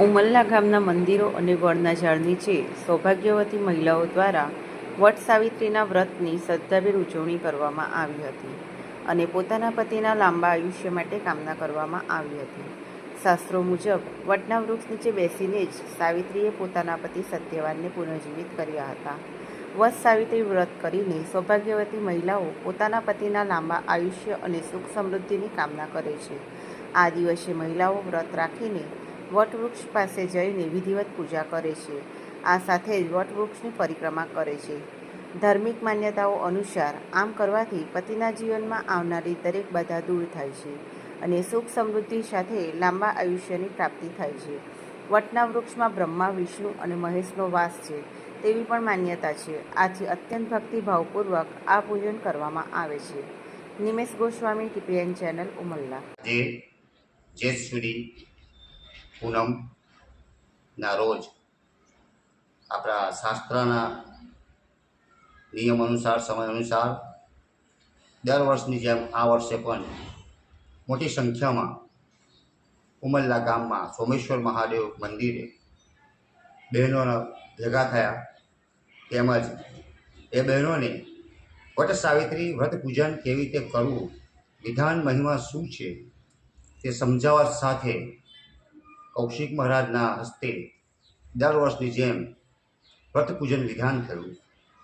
ઉમલ્લા ગામના મંદિરો અને વડના ઝાડ નીચે સૌભાગ્યવતી મહિલાઓ દ્વારા વટ સાવિત્રીના વ્રતની શ્રદ્ધાભેર ઉજવણી કરવામાં આવી હતી અને પોતાના પતિના લાંબા આયુષ્ય માટે કામના કરવામાં આવી હતી. શાસ્ત્રો મુજબ, વટના વૃક્ષ નીચે બેસીને જ સાવિત્રીએ પોતાના પતિ સત્યવાનને પુનર્જીવિત કર્યા હતા. વટ સાવિત્રી વ્રત કરીને સૌભાગ્યવતી મહિલાઓ પોતાના પતિના લાંબા આયુષ્ય અને સુખ સમૃદ્ધિની કામના કરે છે. આ દિવસે મહિલાઓ વ્રત રાખીને વટવૃક્ષ પાસે જઈને વિધિવત પૂજા કરે છે. આ સાથે જ વટવૃક્ષની પરિક્રમા કરે છે. ધાર્મિક માન્યતાઓ અનુસાર આમ કરવાથી પતિના જીવનમાં આવનારી દરેક બાધા દૂર થાય છે અને સુખ સમૃદ્ધિ સાથે લાંબા આયુષ્યની પ્રાપ્તિ થાય છે. વટના વૃક્ષમાં બ્રહ્મા, વિષ્ણુ અને મહેશનો વાસ છે તેવી પણ માન્યતા છે. આથી અત્યંત ભક્તિભાવપૂર્વક આ પૂજન કરવામાં આવે છે. Nimesh Goswami, TPN channel, Umalla. જે જેત સુધી પૂનમના રોજ આપણા શાસ્ત્રના નિયમ અનુસાર, સમય અનુસાર દર વર્ષની જેમ આ વર્ષે પણ મોટી સંખ્યામાં ઉમલ્લા ગામમાં સોમેશ્વર મહાદેવ મંદિરે બહેનોના ભેગા થયા. તેમજ એ બહેનોને વટ સાવિત્રી વ્રત પૂજન કેવી રીતે કરવું, વિધાન મહિમા શું છે તે સમજાવવા સાથે કૌશિક મહારાજના હસ્તે દર વર્ષની જેમ વ્રત પૂજન વિધાન થયું.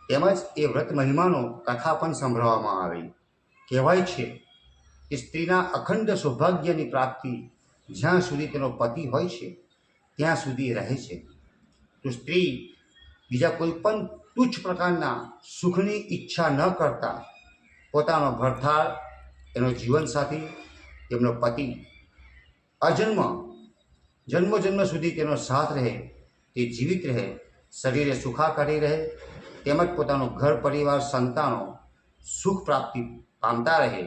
તેમજ એ વ્રત મહિમાનો કથા પણ સંભળાવવામાં આવી. કહેવાય છે કે સ્ત્રીના અખંડ સૌભાગ્યની પ્રાપ્તિ જ્યાં સુધી તેનો પતિ હોય છે, ત્યાં સુધી રહે છે. તો સ્ત્રી બીજા કોઈ પણ તુચ્છ પ્રકારના સુખની ઈચ્છા ન કરતા પોતાનો ભરથાળ, એનો જીવનસાથી, તેમનો પતિ અજન્મ જન્મ જન્મ સુધી તેનો સાથ રહે, તે જીવિત રહે, શરીરે સુખાકારી રહે, તેમજ પોતાનું ઘર, પરિવાર, સંતાનો સુખ પ્રાપ્તિ પામતા રહે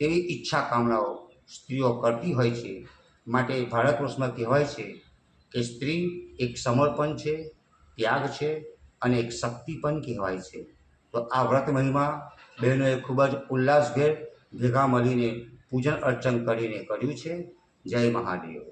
તેવી ઈચ્છા કામનાઓ સ્ત્રીઓ કરતી હોય છે. માટે ભારત કહેવાય છે કે સ્ત્રી એક સમર્પણ છે, ત્યાગ છે અને એક શક્તિ પણ કહેવાય છે. તો આ વ્રત મહિમા બહેનોએ ખૂબ જ ઉલ્લાસભેર ભેગા મળીને પૂજન અર્ચન કરીને કર્યું છે. જય મહાદેવ.